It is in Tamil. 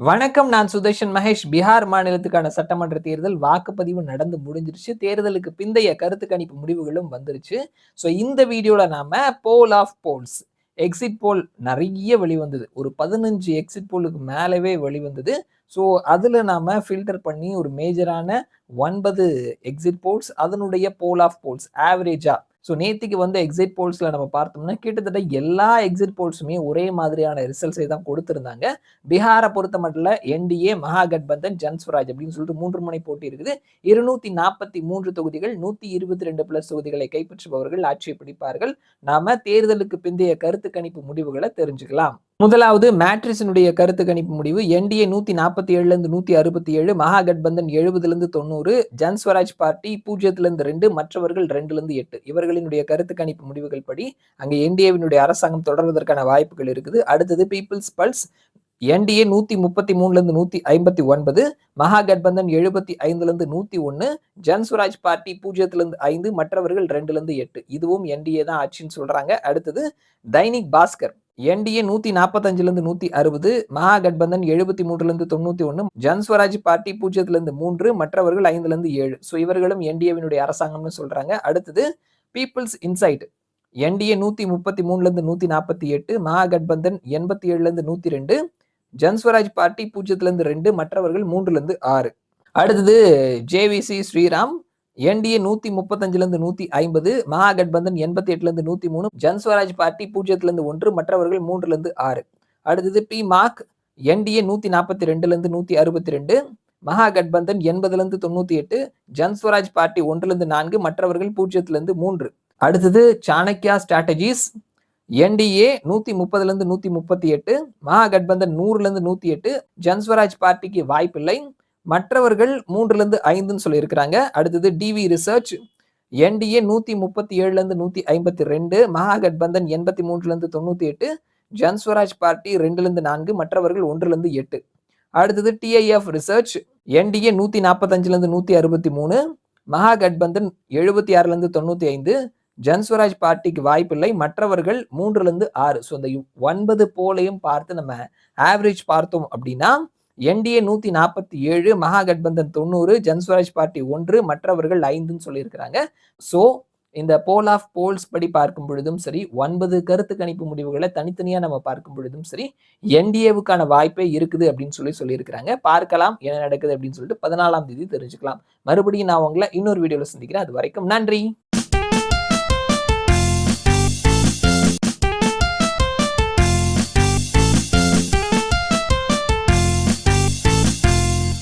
வணக்கம் நான் சுதர்ஷன் மகேஷ். பீகார் மாநிலத்துக்கான சட்டமன்ற தேர்தல் வாக்குப்பதிவு நடந்து முடிஞ்சிருச்சு. தேர்தலுக்கு பிந்தைய கருத்து கணிப்பு முடிவுகளும் வந்துருச்சு. ஸோ இந்த வீடியோவில் நாம poll of polls exit poll நிறைய வெளிவந்தது. ஒரு பதினஞ்சு எக்ஸிட் போலுக்கு மேலவே வெளிவந்தது. ஸோ அதில் நாம ஃபில்டர் பண்ணி ஒரு மேஜரான ஒன்பது எக்ஸிட் போல்ஸ் அதனுடைய போல் ஆஃப் போல்ஸ் ஆவரேஜாக ஸோ நேத்திக்கு வந்து எக்ஸிட் போல்ஸில் நம்ம பார்த்தோம்னா கிட்டத்தட்ட எல்லா எக்ஸிட் போல்ஸுமே ஒரே மாதிரியான ரிசல்ட்ஸை தான் கொடுத்துருந்தாங்க. பீகாரை பொறுத்த மட்டும் என்டிஏ மகாகட்பந்தன் ஜன்ஸ்வராஜ் அப்படின்னு சொல்லிட்டு மூன்று முனை போட்டி இருக்குது. இருநூத்தி நாற்பத்தி மூன்று தொகுதிகள் நூத்தி இருபத்தி ரெண்டு பிளஸ் தொகுதிகளை கைப்பற்றுபவர்கள் ஆட்சியை பிடிப்பார்கள். நாம தேர்தலுக்கு பிந்தைய கருத்து கணிப்பு முடிவுகளை தெரிஞ்சுக்கலாம். முதலாவது மேட்ரிஸினுடைய கருத்து கணிப்பு முடிவு. என்டிஏ நூத்தி நாற்பத்தி ஏழுல இருந்து நூத்தி அறுபத்தி ஏழு மகாகட்பந்தன் எழுபதுல இருந்து தொண்ணூறு ஜன்ஸ்வராஜ் பார்ட்டி பூஜ்ஜியத்துல இருந்து ரெண்டு மற்றவர்கள் ரெண்டுல இருந்து எட்டு. இவர்களினுடைய கருத்து கணிப்பு முடிவுகள் படி அங்க என்டிஏவினுடைய அரசாங்கம் தொடர்வதற்கான வாய்ப்புகள் இருக்குது. அடுத்தது பீப்புள்ஸ் பல்ஸ் என்டிஏ நூத்தி முப்பத்தி மூணுல இருந்து நூத்தி ஐம்பத்தி ஒன்பது மகாகட்பந்தன் எழுபத்தி ஐந்துல இருந்து நூத்தி ஒன்னு ஜன்ஸ்வராஜ் பார்ட்டி பூஜ்ஜியத்துல இருந்து ஐந்து மற்றவர்கள் ரெண்டுல இருந்து எட்டு. இதுவும் என்டிஏ தான் ஆட்சின்னு சொல்றாங்க. அடுத்தது தைனிக் பாஸ்கர். என்டிஏ நூத்தி நாற்பத்தஞ்சுல இருந்து நூத்தி அறுபது மகாகட்பந்தன் எழுபத்தி மூன்றுல இருந்து தொண்ணூத்தி ஒன்னு ஜன்ஸ்வராஜ் பார்ட்டி பூஜ்ஜியத்துல இருந்து மூன்று மற்றவர்கள் ஐந்துல இருந்து ஏழு. ஸோ இவர்களும் என்டிஏவினுடைய அரசாங்கம்னு சொல்றாங்க. அடுத்தது பீப்புள்ஸ் இன்சைட் என்டிஏ நூத்தி முப்பத்தி மூணுல இருந்து நூத்தி நாற்பத்தி எட்டு மகாகட்பந்தன் எண்பத்தி ஏழுல இருந்து நூத்தி ரெண்டு ஜன்ஸ்வராஜ் பார்ட்டி பூஜ்ஜியத்துல இருந்து ரெண்டு மற்றவர்கள் மூன்றுல இருந்து ஆறு. அடுத்தது ஜேவிசி ஸ்ரீராம் என்டிஏ நூத்தி முப்பத்தஞ்சிலிருந்து நூத்தி ஐம்பது மகாகட்பந்தன் எண்பத்தி எட்டுலேருந்து நூத்தி மூணு ஜன்ஸ்வராஜ் பார்ட்டி பூஜ்ஜியத்திலிருந்து ஒன்று மற்றவர்கள் மூன்றுலேருந்து ஆறு. அடுத்தது பி மார்க் என்டிஏ நூத்தி நாற்பத்தி ரெண்டுலேருந்து நூத்தி அறுபத்தி ரெண்டு மகாகட்பந்தன் எண்பதுலேருந்து தொண்ணூத்தி எட்டு ஜன்ஸ்வராஜ் பார்ட்டி ஒன்றுலேருந்து நான்கு மற்றவர்கள் பூஜ்ஜியத்திலிருந்து மூன்று. அடுத்தது சாணக்கியா ஸ்ட்ராட்டஜிஸ் என்டிஏ நூத்தி முப்பதுலேருந்து நூத்தி முப்பத்தி எட்டு மகாகட்பந்தன் நூறுலேருந்து நூத்தி எட்டு ஜன்ஸ்வராஜ் பார்ட்டிக்கு வாய்ப்பில்லை. மற்றவர்கள் மூன்றுலேருந்து ஐந்துன்னு சொல்லியிருக்கிறாங்க. அடுத்தது டிவி ரிசர்ச் என்டிஏ நூற்றி முப்பத்தி ஏழுலேருந்து நூற்றி ஐம்பத்தி ரெண்டு மகாகட்பந்தன் எண்பத்தி மூன்றுலேருந்து தொண்ணூற்றி எட்டு ஜன்ஸ்வராஜ் பார்ட்டி ரெண்டுலேருந்து நான்கு மற்றவர்கள் ஒன்றுலேருந்து எட்டு. அடுத்தது டிஐஎஃப் ரிசர்ச் என்டிஏ நூற்றி நாற்பத்தஞ்சுலேருந்து நூற்றி அறுபத்தி மூணு மகாகட்பந்தன் எழுபத்தி ஆறுலேருந்து தொண்ணூற்றி ஐந்து ஜன்ஸ்வராஜ் பார்ட்டிக்கு வாய்ப்பில்லை மற்றவர்கள் மூன்றுலேருந்து ஆறு. ஸோ இந்த ஒன்பது போலையும் பார்த்து நம்ம ஆவரேஜ் பார்த்தோம் அப்படின்னா என்டிஏ நூத்தி நாற்பத்தி ஏழு மகாகட்பந்தன் தொண்ணூறு ஜன்ஸ்வராஜ் பார்ட்டி ஒன்று மற்றவர்கள் ஐந்துன்னு சொல்லியிருக்கிறாங்க. ஸோ இந்த போல் ஆஃப் போல்ஸ் படி பார்க்கும் பொழுதும் சரி ஒன்பது கருத்து கணிப்பு முடிவுகளை தனித்தனியா நம்ம பார்க்கும் பொழுதும் சரி என்டிஏவுக்கான வாய்ப்பே இருக்குது அப்படின்னு சொல்லி சொல்லியிருக்கிறாங்க. பார்க்கலாம் என்ன நடக்குது அப்படின்னு சொல்லிட்டு பதினாலாம் தேதி தெரிஞ்சுக்கலாம். மறுபடியும் நான் உங்களை இன்னொரு வீடியோவில் சந்திக்கிறேன். அது வரைக்கும் நன்றி.